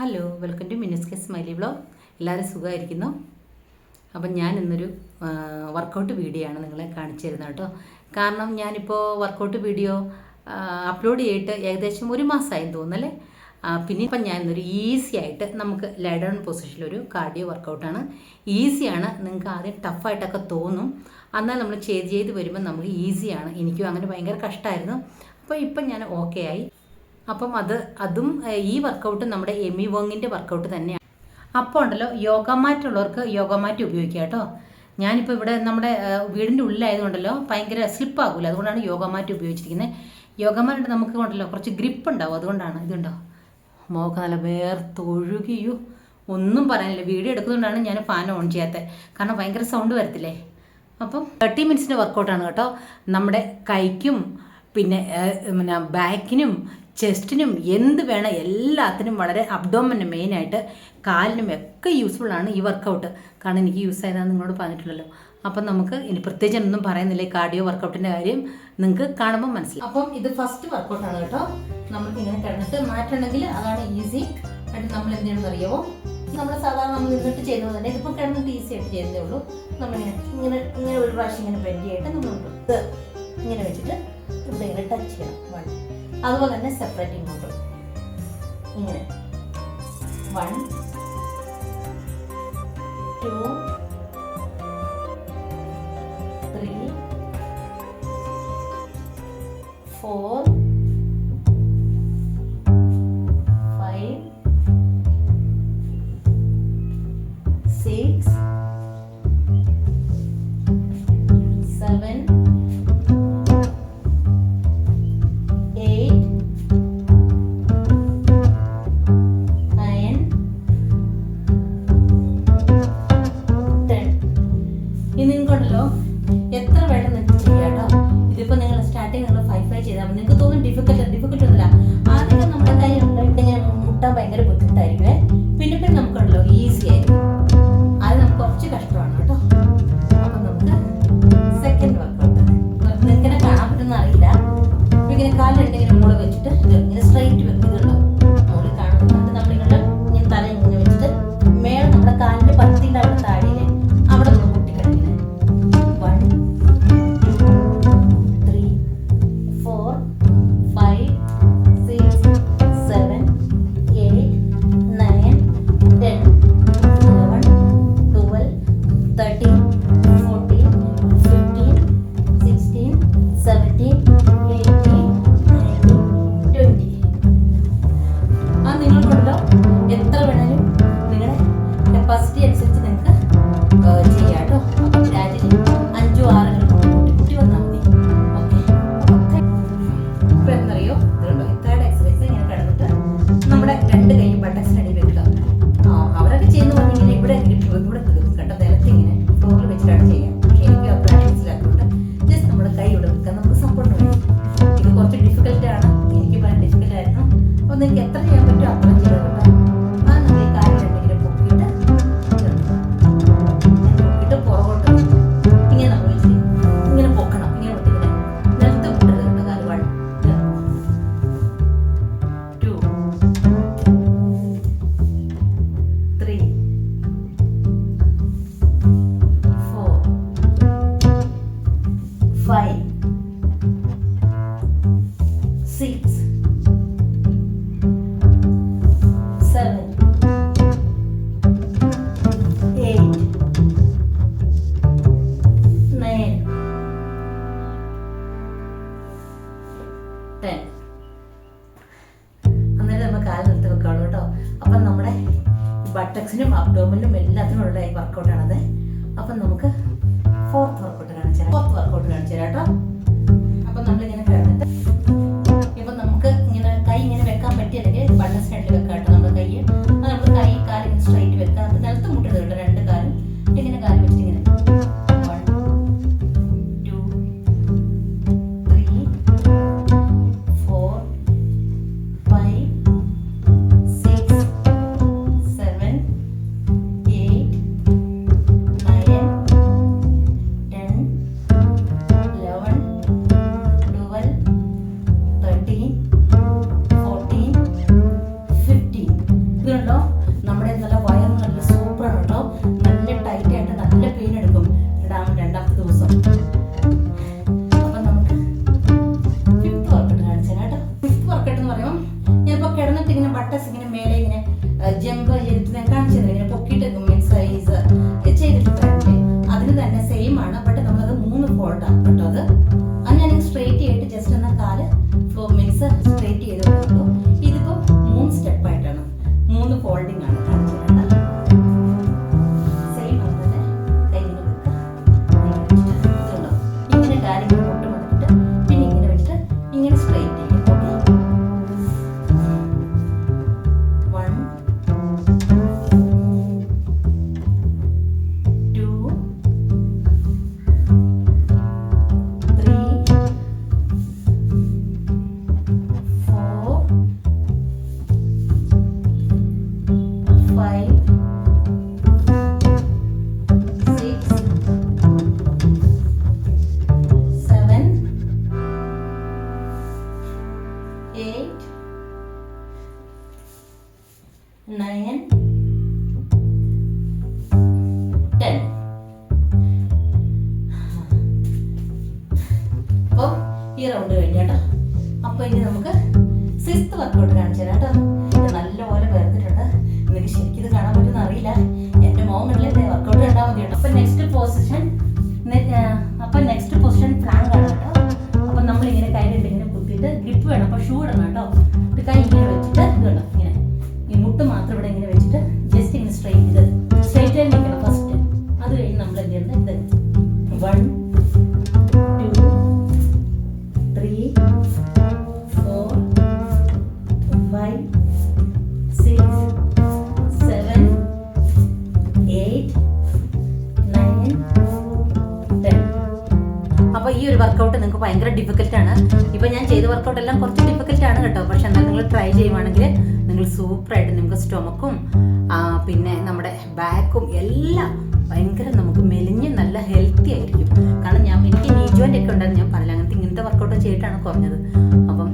Hello welcome to മിനിസ്കെ smiley blog എല്ലാവരും സുഖമായിരിക്കുന്നു. അപ്പം ഞാൻ ഇന്നൊരു വർക്കൗട്ട് വീഡിയോ ആണ് നിങ്ങളെ കാണിച്ചു തരുന്നത് കേട്ടോ. കാരണം ഞാനിപ്പോൾ വർക്കൗട്ട് വീഡിയോ അപ്ലോഡ് ചെയ്തിട്ട് ഏകദേശം ഒരു മാസമായി തോന്നുന്നല്ലേ പിന്നെ ഇപ്പം ഞാൻ ഇന്നൊരു ഈസി ആയിട്ട് നമുക്ക് ലൈഡൺ പൊസിഷനിലൊരു കാർഡിയോ വർക്കൗട്ടാണ് ഈസിയാണ് നിങ്ങൾക്ക് ആദ്യം ടഫായിട്ടൊക്കെ തോന്നും. എന്നാൽ നമ്മൾ ചെയ്ത് ചെയ്ത് വരുമ്പോൾ നമുക്ക് ഈസിയാണ് എനിക്കും അങ്ങനെ ഭയങ്കര കഷ്ടമായിരുന്നു അപ്പോൾ ഇപ്പം ഞാൻ ഓക്കെ ആയി. അപ്പം അത് അതും ഈ വർക്കൗട്ട് നമ്മുടെ എമി വോങ്ങിന്റെ വർക്കൗട്ട് തന്നെയാണ് അപ്പോൾ ഉണ്ടല്ലോ യോഗ മാറ്റ് ഉള്ളവർക്ക് യോഗ മാറ്റ് ഉപയോഗിക്കുക കേട്ടോ. ഞാനിപ്പോൾ ഇവിടെ നമ്മുടെ വീടിന്റെ ഉള്ളിലായതുകൊണ്ടല്ലോ ഭയങ്കര സ്ലിപ്പ് ആകില്ല അതുകൊണ്ടാണ് യോഗ മാറ്റ് ഉപയോഗിച്ചിരിക്കുന്നത്. യോഗ മാറ്റ് നമുക്ക് ഉണ്ടല്ലോ കുറച്ച് ഗ്രിപ്പ് ഉണ്ടാവും. അതുകൊണ്ടാണ് ഇതുണ്ടോ? മോക്ക് നല്ല വേർത്തൊഴുകിയോ ഒന്നും പറയാനില്ല. വീഡിയോ എടുക്കുന്നതുകൊണ്ടാണ് ഞാൻ ഫാൻ ഓൺ ചെയ്യാത്തത് കാരണം ഭയങ്കര സൗണ്ട് വരത്തില്ലേ? അപ്പം തേർട്ടി മിനിറ്റ്സിന്റെ വർക്കൗട്ടാണ് കേട്ടോ. നമ്മുടെ കൈക്കും പിന്നെ പിന്നെ ബാക്കിനും ചെസ്റ്റിനും എന്ത് വേണം എല്ലാത്തിനും വളരെ അബ്ഡോമിന് മെയിനായിട്ട് കാലിനും ഒക്കെ യൂസ്ഫുൾ ആണ് ഈ വർക്കൗട്ട് കാരണം എനിക്ക് യൂസ് ആയതാണെന്ന് നിങ്ങളോട് പറഞ്ഞിട്ടുള്ളല്ലോ അപ്പം നമുക്ക് ഇനി പ്രത്യേകിച്ച് ഒന്നും പറയുന്നില്ല. ഈ കാർഡിയോ വർക്കൗട്ടിന്റെ കാര്യം നിങ്ങൾക്ക് കാണുമ്പോൾ മനസ്സിലാവും. അപ്പം ഇത് ഫസ്റ്റ് വർക്കൗട്ടാണ് കേട്ടോ. നമുക്ക് ഇങ്ങനെ കിടന്നിട്ട് മാറ്റണമെങ്കിൽ അതാണ് ഈസി ആയിട്ട് നമ്മൾ എന്ത് ചെയ്യണമെന്ന് അറിയാമോ നമ്മൾ സാധാരണ നമ്മൾ നിന്നിട്ട് ചെയ്യുന്നത് തന്നെ ഇതിപ്പോൾ കിടന്നിട്ട് ഈസി ആയിട്ട് ചെയ്യുന്നതേ ഉള്ളൂ. നമ്മളിങ്ങനെ ഇങ്ങനെ ഇങ്ങനെ ഒരു പ്രാവശ്യം ഇങ്ങനെ ബെൻഡ് ചെയ്തിട്ട് നമ്മൾ ഇങ്ങനെ വെച്ചിട്ട് ഇവിടെ ഇങ്ങനെ ടച്ച് ചെയ്യണം. വൺ അതുപോലെ തന്നെ സെപ്പറേറ്റ് ഇങ്ങോട്ടും. ഇങ്ങനെ. വൺ ടു ബട്ടക്സിനും അബ്ഡോമിനും എല്ലാത്തിനും ഉള്ള വർക്കൗട്ടാണത്. അപ്പം നമുക്ക് ഫോർത്ത് വർക്കൗട്ട് കാണിച്ചു ഫോർത്ത് വർക്കൗട്ട് കാണിച്ചു കേട്ടോ. അപ്പം നമ്മളിങ്ങനെ ഇങ്ങനെ ബട്ടസ് ഇങ്ങനെ മേലെ ഇങ്ങനെ ജമ്പ് ചെയ്ത് eight, nine, അപ്പൊ ഈ ഒരു വർക്കൗട്ട് നിങ്ങൾക്ക് ഭയങ്കര ഡിഫിക്കൽട്ട് ആണ്. ഇപ്പൊ ഞാൻ ചെയ്ത വർക്കൗട്ട് എല്ലാം കുറച്ച് ഡിഫിക്കൽട്ടാണ് കേട്ടോ. പക്ഷെ എന്നാൽ നിങ്ങൾ ട്രൈ ചെയ്യുവാണെങ്കിൽ നിങ്ങൾ സൂപ്പറായിട്ട് നിങ്ങൾക്ക് സ്റ്റൊമക്കും പിന്നെ നമ്മുടെ ബാക്കും എല്ലാം ഭയങ്കര നമുക്ക് മെലിഞ്ഞ് നല്ല ഹെൽത്തി ആയിരിക്കും. കാരണം ഞാൻ എനിക്ക് നീ ജോയിന്റെ ഒക്കെ ഉണ്ടായിരുന്നു ഞാൻ പറഞ്ഞില്ല? അങ്ങനത്തെ ഇങ്ങനത്തെ വർക്കൗട്ട് ചെയ്തിട്ടാണ് കുറഞ്ഞത്. അപ്പം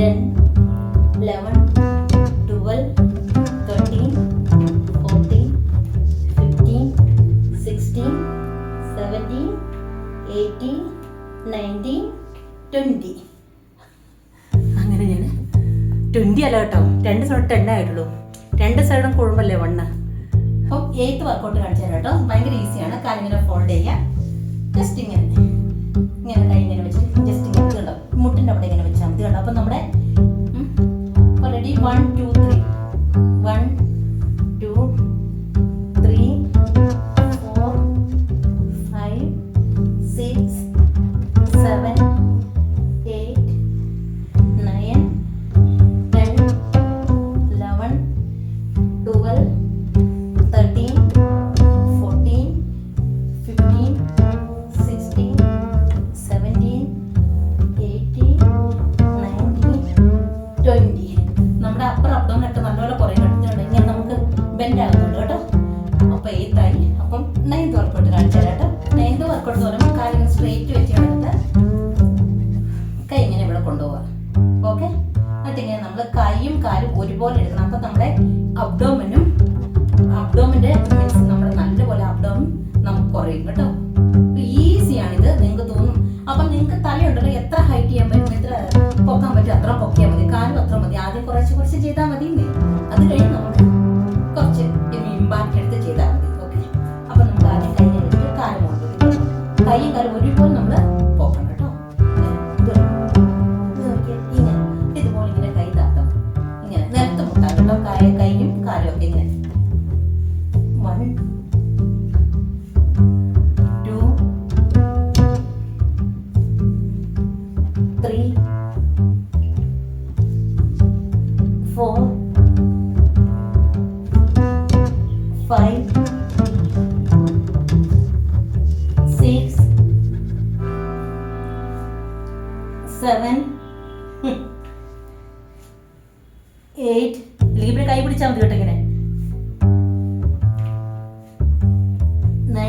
ten eleven twelve thirteen fourteen fifteen sixteen seventeen eighteen nineteen twenty അങ്ങനെ ഞാൻ ട്വന്റി അല്ല കേട്ടോ. രണ്ട് സൈഡ് ടെൻ ആയിട്ടുള്ളൂ. രണ്ട് സൈഡും കുഴപ്പമില്ലേ വണ്ണ് അപ്പം എയ്ത്ത് വർക്കൗട്ട് കാണിച്ചു തരാം കേട്ടോ. ഭയങ്കര ഈസിയാണ് കാലിങ്ങനെ ഫോൾഡ് ചെയ്യുക. ജസ്റ്റ് ഇങ്ങനെ. ഇങ്ങനെ കൈ ഇങ്ങനെ വെച്ച്. ജസ്റ്റ് ഇങ്ങനെ. കണ്ടോ? മുട്ടിന്റെ അവിടെ ഇങ്ങനെ വെച്ചാൽ മതി. കണ്ടോ? അപ്പം നമ്മുടെ നിങ്ങൾക്ക് തോന്നും. അപ്പം നിങ്ങൾക്ക് തലയുണ്ടല്ലോ എത്ര ഹൈറ്റ് ചെയ്യാൻ പറ്റും?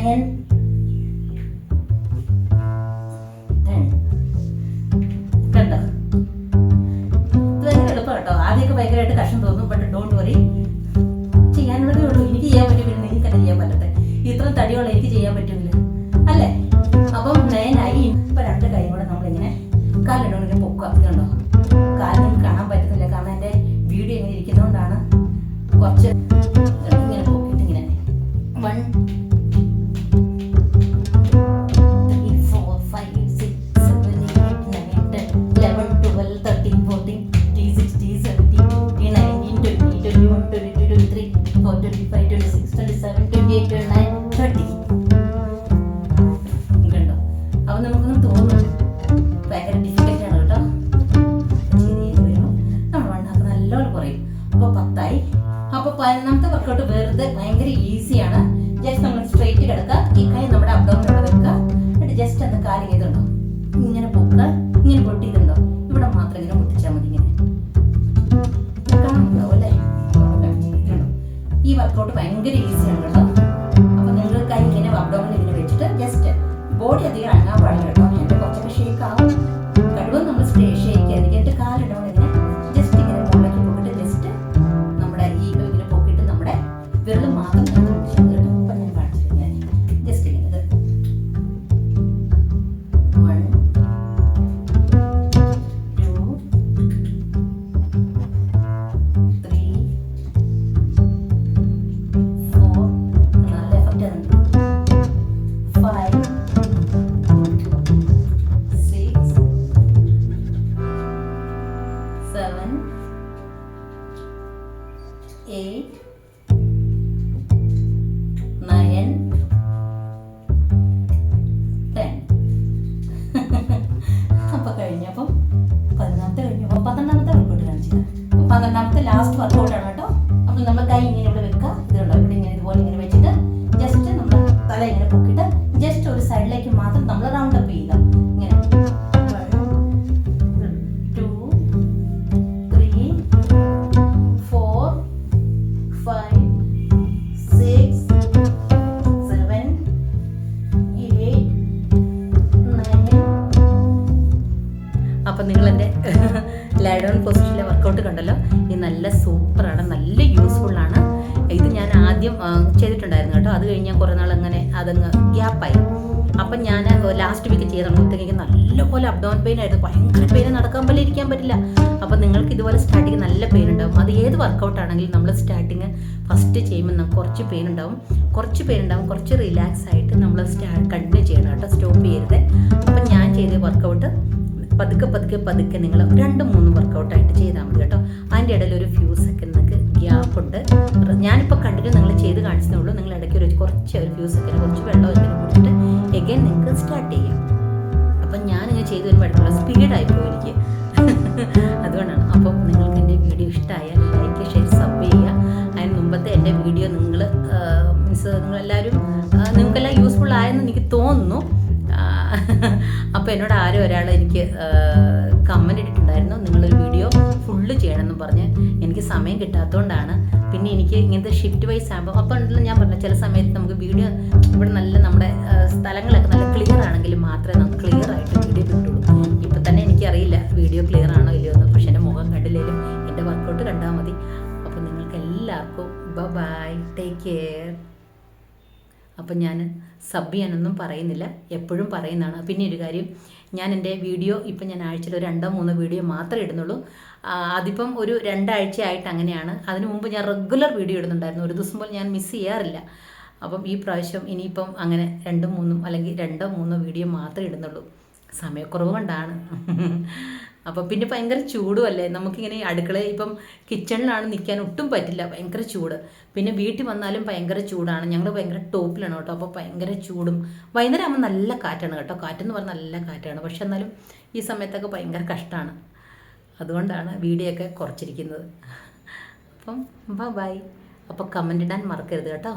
ടെൻ കണ്ടോ? ഇത് ഭയങ്കര എളുപ്പം കേട്ടോ. ആദ്യമൊക്കെ ഭയങ്കരമായിട്ട് കഷ്ടം തോന്നും ബട്ട് ഡോണ്ട് വറി ചെയ്യാനുള്ളതേ ഉള്ളൂ. എനിക്ക് ചെയ്യാൻ പറ്റും പിന്നെ നിങ്ങൾക്ക് തന്നെ ചെയ്യാൻ പറ്റത്തെ ഇത്ര തടിയുള്ള എനിക്ക് ചെയ്യാൻ പറ്റുന്നില്ല അല്ലേ? അപ്പം നയനായി ഇപ്പൊ രണ്ട് കൈ കൂടെ നമ്മളിങ്ങനെ കാലിടോ ഇങ്ങനെ പൊക്കുക ഇതുണ്ടോ കാലിൽ കാണാൻ പറ്റുന്നില്ല കാരണം എന്റെ വീഡിയോ ഇങ്ങനെ ഇരിക്കുന്നതുകൊണ്ടാണ് കുറച്ച് വർക്കൗട്ട് വെറുതെ ഭയങ്കര ഈസിയാണ്. ജസ്റ്റ് നമ്മൾ സ്ട്രെയിറ്റ് കിടക്കുക. ഈ കൈ നമ്മുടെ അബ്ഡോമിനോട് വെക്കുക. എന്നിട്ട് ജസ്റ്റ് അന്ന് കാലി ചെയ്തുണ്ടോ? ഇങ്ങനെ പൊക്കുക. ഇങ്ങനെ പൊട്ടിയതുണ്ടോ ഇവിടെ മാത്രം ഇങ്ങനെ പൊട്ടിച്ചാൽ മതി ഇങ്ങനെ? ഈ വർക്കൗട്ട് ഭയങ്കര ഈസിയാണ് കേട്ടോ. eight ആയിരുന്നു ഭയങ്കര പെയിൻ നടക്കാൻ പോലെ ഇരിക്കാൻ പറ്റില്ല. അപ്പം നിങ്ങൾക്ക് ഇതുപോലെ സ്റ്റാർട്ടിങ് നല്ല പെയിൻ ഉണ്ടാവും അത് ഏത് വർക്കൗട്ട് ആണെങ്കിലും നമ്മൾ സ്റ്റാർട്ടിങ് ഫസ്റ്റ് ചെയ്യുമ്പോൾ നമുക്ക് കുറച്ച് പെയിൻ ഉണ്ടാവും കുറച്ച് പെയിൻ ഉണ്ടാവും കുറച്ച് റിലാക്സ് ആയിട്ട് നമ്മൾ കണ്ടിന്യൂ ചെയ്യണം കേട്ടോ. സ്റ്റോപ്പ് ചെയ്യരുത്. അപ്പം ഞാൻ ചെയ്ത വർക്കൗട്ട് പതുക്കെ പതുക്കെ പതുക്കെ നിങ്ങൾ രണ്ട് മൂന്ന് വർക്കൗട്ടായിട്ട് ചെയ്താൽ മതി കേട്ടോ. അതിന്റെ ഇടയിൽ ഒരു ഫ്യൂ സെക്കൻഡ് നിങ്ങൾക്ക് ഗ്യാപ്പ് ഉണ്ട്. ഞാനിപ്പോൾ കണ്ടിട്ട് നിങ്ങൾ ചെയ്ത് കാണിച്ചതേ ഉള്ളൂ. നിങ്ങൾ ഇടയ്ക്ക് ഒരു കുറച്ച് ഒരു ഫ്യൂ സെക്കൻഡ് കുറച്ച് വെള്ളം എന്തെങ്കിലും കുടിച്ചിട്ട് എഗൈൻ നിങ്ങൾക്ക് സ്റ്റാർട്ട് ചെയ്യാം. അപ്പം ഞാനിങ്ങനെ ചെയ്തു വരുമ്പോഴത്തേക്കുള്ള സ്പീഡായി പോകും എനിക്ക് അതുകൊണ്ടാണ്. അപ്പം നിങ്ങൾക്ക് എന്റെ വീഡിയോ ഇഷ്ടമായാൽ ലൈക്ക് ഷെയർ സബ് ചെയ്യുക. അതിന് മുമ്പത്തെ എന്റെ വീഡിയോ നിങ്ങൾ മീൻസ് നിങ്ങളെല്ലാവരും നിങ്ങൾക്കെല്ലാം യൂസ്ഫുൾ ആയെന്ന് എനിക്ക് തോന്നുന്നു. അപ്പോൾ എന്നോട് ആരോ ഒരാൾ എനിക്ക് കമന്റ് ഇട്ടിട്ടുണ്ടായിരുന്നു. നിങ്ങളൊരു വീഡിയോ ഫുള്ള് ചെയ്യണമെന്ന് പറഞ്ഞ് എനിക്ക് സമയം കിട്ടാത്തതുകൊണ്ടാണ് പിന്നെ എനിക്ക് ഇങ്ങനത്തെ ഷിഫ്റ്റ് വൈസ് ആകുമ്പോൾ അപ്പോൾ ഉണ്ടല്ലോ ഞാൻ പറഞ്ഞു ചില സമയത്ത് നമുക്ക് വീഡിയോ ഇവിടെ നല്ല നമ്മുടെ സ്ഥലങ്ങളൊക്കെ നല്ല ക്ലിയർ ആണെങ്കിൽ മാത്രമേ നമുക്ക് ക്ലിയർ ആയിട്ട് വീഡിയോ കിട്ടുള്ളൂ. ഇപ്പം തന്നെ എനിക്കറിയില്ല വീഡിയോ ക്ലിയർ ആണോ ഇല്ലയോ എന്ന്. പക്ഷേ എന്റെ മുഖം കണ്ടില്ലെങ്കിലും എന്റെ വർക്കൗട്ട് കണ്ടാൽ മതി. അപ്പോൾ നിങ്ങൾക്ക് എല്ലാവർക്കും ബൈ ടേക്ക് കെയർ അപ്പം ഞാൻ സബ് ചെയ്യാനൊന്നും പറയുന്നില്ല. എപ്പോഴും പറയുന്നതാണ്. പിന്നെ ഒരു കാര്യം ഞാൻ എന്റെ വീഡിയോ ഇപ്പം ഞാൻ ആഴ്ചയിൽ രണ്ടോ മൂന്നോ വീഡിയോ മാത്രമേ ഇടുന്നുള്ളൂ. അതിപ്പം ഒരു രണ്ടാഴ്ചയായിട്ട് അങ്ങനെയാണ്. അതിനു മുമ്പ് ഞാൻ റെഗുലർ വീഡിയോ ഇടുന്നുണ്ടായിരുന്നു. ഒരു ദിവസം പോലും ഞാൻ മിസ് ചെയ്യാറില്ല. അപ്പം ഈ പ്രാവശ്യം ഇനിയിപ്പം അങ്ങനെ രണ്ടും മൂന്നും അല്ലെങ്കിൽ രണ്ടോ മൂന്നോ വീഡിയോ മാത്രമേ ഇടുന്നുള്ളൂ. സമയക്കുറവ് കൊണ്ടാണ്. അപ്പോൾ പിന്നെ ഭയങ്കര ചൂടും അല്ലേ? നമുക്കിങ്ങനെ അടുക്കളയിൽ ഇപ്പം കിച്ചണിലാണ് നിൽക്കാൻ ഒട്ടും പറ്റില്ല. ഭയങ്കര ചൂട്. പിന്നെ വീട്ടിൽ വന്നാലും ഭയങ്കര ചൂടാണ്. ഞങ്ങൾ ഭയങ്കര ടോപ്പിലാണ് കേട്ടോ. അപ്പോൾ ഭയങ്കര ചൂടും. വൈകുന്നേരം ആകുമ്പോൾ നല്ല കാറ്റാണ് കേട്ടോ. കാറ്റെന്ന് പറഞ്ഞാൽ നല്ല കാറ്റാണ്. പക്ഷെ എന്നാലും ഈ സമയത്തൊക്കെ ഭയങ്കര കഷ്ടമാണ് അതുകൊണ്ടാണ് വീഡിയോ ഒക്കെ കുറച്ചിരിക്കുന്നത്. അപ്പം ബൈ അപ്പോൾ കമന്റ് ഇടാൻ മറക്കരുത് കേട്ടോ.